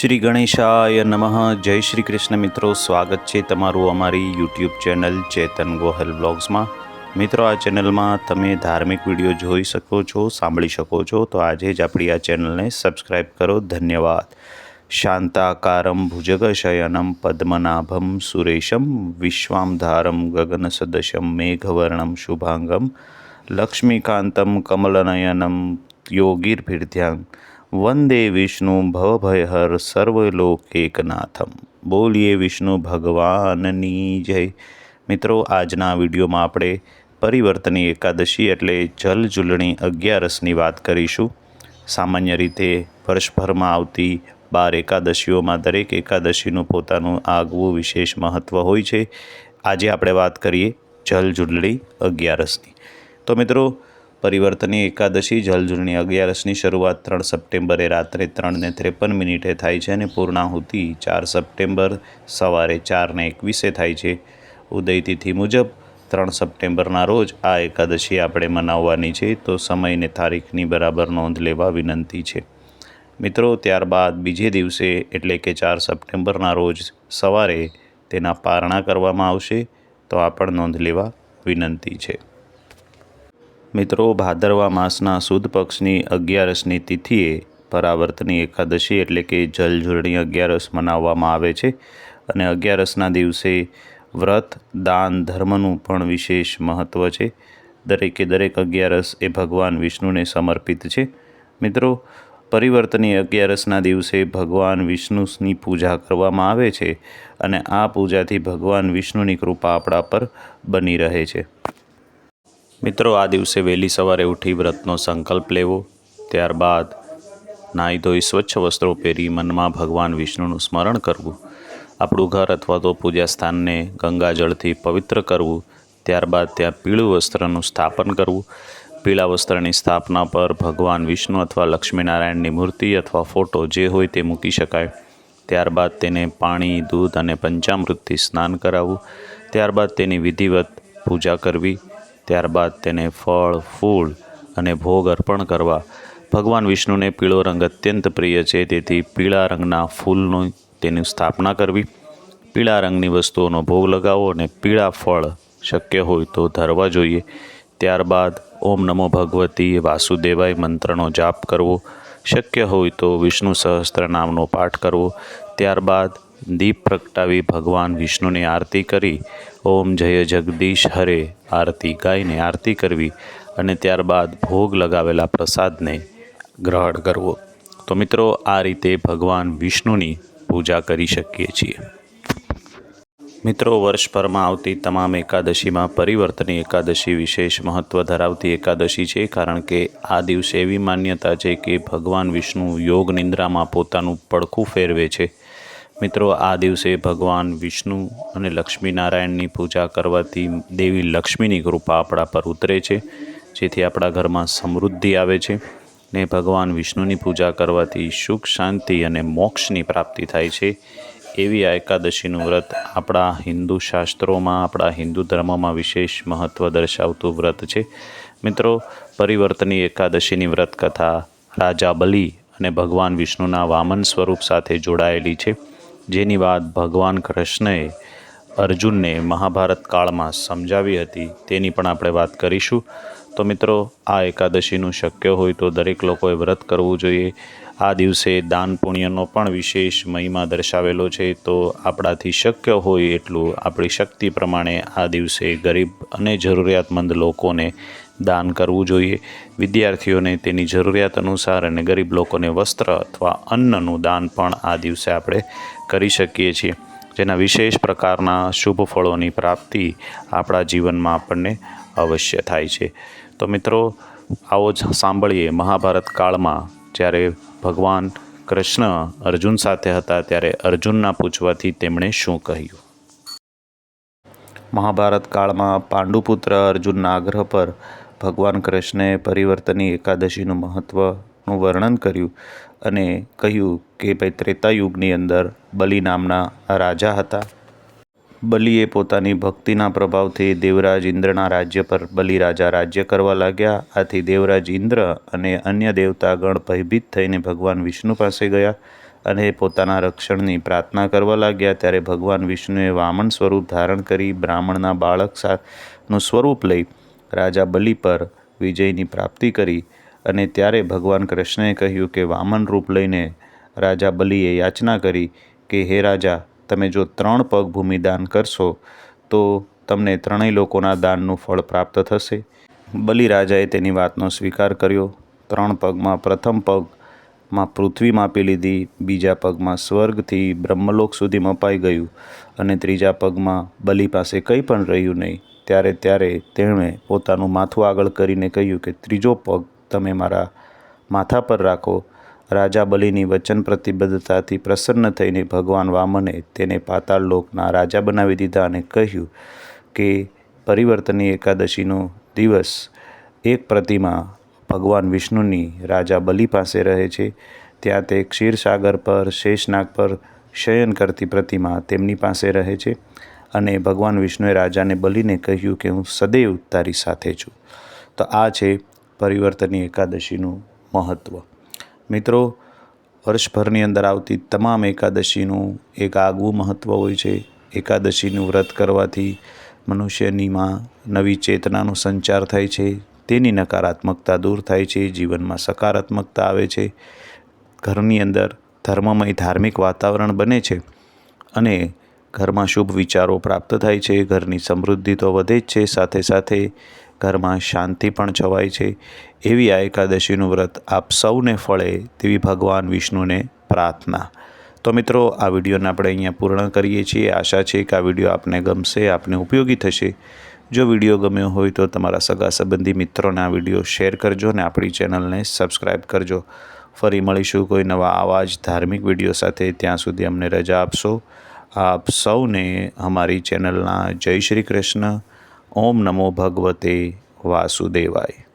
શ્રી ગણેશાય નમઃ. જય શ્રી કૃષ્ણ મિત્રો, સ્વાગત છે તમારું અમારી યુટ્યુબ ચેનલ ચેતન ગોહલ બ્લોગ્સમાં. મિત્રો, આ ચેનલમાં તમે ધાર્મિક વીડિયો જોઈ શકો છો, સાંભળી શકો છો, તો આજે જ આપણી આ ચેનલને સબસ્ક્રાઈબ કરો. ધન્યવાદ. શાંતાકારમ ભુજગશયનમ પદ્મનાભમ સુરેશમ વિશ્વામધારમ ગગનસદશમ મેઘવર્ણમ શુભાંગમ લક્ષ્મીકાંતમ કમલનયનમ યોગીર્ભિર્ધ્યાંગ વંદે વિષ્ણુ ભવભયહર સર્વલોકેકનાથમ. બોલીએ વિષ્ણુ ભગવાનની જય. મિત્રો, આજના વિડીયોમાં આપણે પરિવર્તની એકાદશી એટલે જલ ઝૂલણી અગિયારસની વાત કરીશું. સામાન્ય રીતે વર્ષભરમાં આવતી બાર એકાદશીઓમાં દરેક એકાદશીનું પોતાનું આગવું વિશેષ મહત્ત્વ હોય છે. આજે આપણે વાત કરીએ જલ અગિયારસની. તો મિત્રો પરિવર્તની એકાદશી જલઝૂલણી અગિયારસની શરૂઆત ત્રણ સપ્ટેમ્બરે રાત્રે ત્રણને ત્રેપન મિનિટે થાય છે અને પૂર્ણાહુતિ ચાર સપ્ટેમ્બર સવારે ચારને એકવીસે થાય છે. ઉદયતિથિ મુજબ ત્રણ સપ્ટેમ્બરના રોજ આ એકાદશી આપણે મનાવવાની છે, તો સમયને તારીખની બરાબર નોંધ લેવા વિનંતી છે. મિત્રો, ત્યારબાદ બીજે દિવસે એટલે કે ચાર સપ્ટેમ્બરના રોજ સવારે તેના પારણા કરવામાં આવશે, તો આ પણ નોંધ લેવા વિનંતી છે. મિત્રો, ભાદરવા માસના સુદ પક્ષની અગિયારસની તિથિએ પરાવર્તની એકાદશી એટલે કે જલઝૂલણી અગિયારસ મનાવવામાં આવે છે અને અગિયારસના દિવસે વ્રત, દાન, ધર્મનું પણ વિશેષ મહત્ત્વ છે. દરેકે દરેક અગિયારસ એ ભગવાન વિષ્ણુને સમર્પિત છે. મિત્રો પરિવર્તની અગિયારસના દિવસે ભગવાન વિષ્ણુની પૂજા કરવામાં આવે છે અને આ પૂજાથી ભગવાન વિષ્ણુની કૃપા આપણા પર બની રહે છે. મિત્રો, આ દિવસે વહેલી સવારે ઉઠી વ્રતનો સંકલ્પ લેવો. ત્યારબાદ નાહી ધોઈ સ્વચ્છ વસ્ત્રો પહેરી મનમાં ભગવાન વિષ્ણુનું સ્મરણ કરવું. આપણું ઘર અથવા તો પૂજા સ્થાનને ગંગાજળથી પવિત્ર કરવું. ત્યારબાદ ત્યાં પીળું વસ્ત્રનું સ્થાપન કરવું. પીળા વસ્ત્રની સ્થાપના પર ભગવાન વિષ્ણુ અથવા લક્ષ્મીનારાયણની મૂર્તિ અથવા ફોટો જે હોય તે મૂકી શકાય. ત્યારબાદ તેને પાણી, દૂધ અને પંચામૃતથી સ્નાન કરાવવું. ત્યારબાદ તેની વિધિવત પૂજા કરવી. ત્યારબાદ તેને ફળ, ફૂલ અને ભોગ અર્પણ કરવા. ભગવાન વિષ્ણુને પીળો રંગ અત્યંત પ્રિય છે, તેથી પીળા રંગના ફૂલની તેની સ્થાપના કરવી. પીળા રંગની વસ્તુઓનો ભોગ લગાવો અને પીળા ફળ શક્ય હોય તો ધરવા જોઈએ. ત્યારબાદ ઓમ નમો ભગવતી વાસુદેવાય મંત્રનો જાપ કરવો. શક્ય હોય તો વિષ્ણુ સહસ્ત્ર નામનો પાઠ કરવો. ત્યારબાદ દીપ પ્રગટાવી ભગવાન વિષ્ણુની આરતી કરી. ઓમ જય જગદીશ હરે. આરતી ગાઈને આરતી કરવી અને ત્યારબાદ ભોગ લગાવેલા પ્રસાદને ગ્રહણ કરવો. તો મિત્રો, આ રીતે ભગવાન વિષ્ણુની પૂજા કરી શકીએ છીએ. મિત્રો, વર્ષભરમાં આવતી તમામ એકાદશીમાં પરિવર્તની એકાદશી વિશેષ મહત્ત્વ ધરાવતી એકાદશી છે, કારણ કે આ દિવસે એવી માન્યતા છે કે ભગવાન વિષ્ણુ યોગ નિંદ્રામાં પોતાનું પડખું ફેરવે છે. મિત્રો, આ દિવસે ભગવાન વિષ્ણુ અને લક્ષ્મીનારાયણની પૂજા કરવાથી દેવી લક્ષ્મીની કૃપા આપણા પર ઉતરે છે, જેથી આપણા ઘરમાં સમૃદ્ધિ આવે છે ને ભગવાન વિષ્ણુની પૂજા કરવાથી સુખ, શાંતિ અને મોક્ષની પ્રાપ્તિ થાય છે. એવી આ એકાદશીનું વ્રત આપણા હિન્દુ શાસ્ત્રોમાં, આપણા હિન્દુ ધર્મમાં વિશેષ મહત્ત્વ દર્શાવતું વ્રત છે. મિત્રો પરિવર્તની એકાદશીની વ્રત કથા રાજા બલી અને ભગવાન વિષ્ણુના વામન સ્વરૂપ સાથે જોડાયેલી છે. જેની વાત ભગવાન કૃષ્ણએ અર્જુનને મહાભારત કાળમાં સમજાવી હતી, તેની પણ આપણે વાત કરીશું. તો મિત્રો, આ એકાદશીનું શક્ય હોય તો દરેક લોકોએ વ્રત કરવું જોઈએ. આ દિવસે દાન પુણ્યનો પણ વિશેષ મહિમા દર્શાવેલો છે. તો આપણાથી શક્ય હોય એટલું આપણી શક્તિ પ્રમાણે આ દિવસે ગરીબ અને જરૂરિયાતમંદ લોકોને દાન કરવું જોઈએ. વિદ્યાર્થીઓને તેની જરૂરિયાત અનુસાર અને ગરીબ લોકોને વસ્ત્ર અથવા અન્નનું દાન પણ આ દિવસે આપણે કરી શકીએ છીએ. જેના વિશેષ પ્રકારના શુભ ફળોની પ્રાપ્તિ આપણા જીવનમાં આપણને અવશ્ય થાય છે. તો મિત્રો, આવો જ સાંભળીએ મહાભારત કાળમાં જ્યારે ભગવાન કૃષ્ણ અર્જુન સાથે હતા, ત્યારે અર્જુનના પૂછવાથી તેમણે શું કહ્યું? મહાભારત કાળમાં પાંડુપુત્ર અર્જુનના આગ્રહ પર ભગવાન કૃષ્ણએ પરિવર્તની એકાદશીનું મહત્ત્વનું વર્ણન કર્યું અને કહ્યું કે ભાઈ ત્રેતા યુગની અંદર બલિ નામના રાજા હતા. બલિએ પોતાની ભક્તિના પ્રભાવથી દેવરાજ ઇન્દ્રના રાજ્ય પર બલિરાજા રાજ્ય કરવા લાગ્યા. આથી દેવરાજ ઇન્દ્ર અને અન્ય દેવતાગણ ભયભીત થઈને ભગવાન વિષ્ણુ પાસે ગયા અને પોતાના રક્ષણની પ્રાર્થના કરવા લાગ્યા. ત્યારે ભગવાન વિષ્ણુએ વામન સ્વરૂપ ધારણ કરી બ્રાહ્મણના બાળકનું સ્વરૂપ લઈ રાજા બલિ પર વિજયની પ્રાપ્તિ કરી અને ત્યારે ભગવાન કૃષ્ણએ કહ્યું કે વામન રૂપ લઈને રાજા બલિએ યાચના કરી કે, હે રાજા, તમે જો ત્રણ પગ ભૂમિ દાન કરશો, તો તમને ત્રણેય લોકોના દાનનું ફળ પ્રાપ્ત થશે. બલિરાજાએ તેની વાતનો સ્વીકાર કર્યો. ત્રણ પગમાં પ્રથમ પગમાં પૃથ્વી માપી લીધી, બીજા પગમાં સ્વર્ગથી બ્રહ્મલોક સુધી મપાઈ ગયું અને ત્રીજા પગમાં બલિ પાસે કંઈ પણ રહ્યું નહીં. ત્યારે ત્યારે તેણે પોતાનું માથું આગળ કરીને કહ્યું કે, ત્રીજો પગ તમે મારા માથા પર રાખો. રાજા બલિની વચન પ્રતિબદ્ધતાથી પ્રસન્ન થઈને ભગવાન વામને તેને પાતાળ લોકના રાજા બનાવી દીધા અને કહ્યું કે પરિવર્તની એકાદશીનો દિવસ એક પ્રતિમા ભગવાન વિષ્ણુની રાજા બલિ પાસે રહે છે. ત્યાં તે ક્ષીરસાગર પર, શેષનાગ પર શયન કરતી પ્રતિમા તેમની પાસે રહે છે. અને ભગવાન વિષ્ણુએ રાજાને બલીને કહ્યું કે હું સદૈવ તારી સાથે છું. તો આ છે પરિવર્તનની એકાદશીનું મહત્ત્વ મિત્રો, વર્ષભરની અંદર આવતી તમામ એકાદશીનું એક આગવું મહત્ત્વ હોય છે. એકાદશીનું વ્રત કરવાથી મનુષ્યનીમાં નવી ચેતનાનો સંચાર થાય છે. તેની નકારાત્મકતા દૂર થાય છે. જીવનમાં સકારાત્મકતા આવે છે. ઘરની અંદર ધર્મમય ધાર્મિક વાતાવરણ બને છે. અને ઘરમાં શુભ વિચારો પ્રાપ્ત થાય છે, ઘરની સમૃદ્ધિ તો વધે જ છે, સાથે સાથે ઘરમાં શાંતિ પણ છવાય છે. એવી આ એકાદશીનું વ્રત આપ સૌને ફળે તેવી ભગવાન વિષ્ણુને પ્રાર્થના. તો મિત્રો, આ વિડીયોને આપણે અહીંયા પૂર્ણ કરીએ છીએ. આશા છે કે આ વીડિયો આપને ગમશે, આપને ઉપયોગી થશે. જો વીડિયો ગમ્યો હોય તો તમારા સગા સંબંધી મિત્રોને આ વીડિયો શેર કરજો અને આપણી ચેનલને સબસ્ક્રાઈબ કરજો. ફરી મળીશું કોઈ નવા આવા જ ધાર્મિક વીડિયો સાથે. ત્યાં સુધી અમને રજા આપશો. આપ સૌને અમારી ચેનલના જય શ્રી કૃષ્ણ. ઓમ નમો ભગવતે વાસુદેવાય.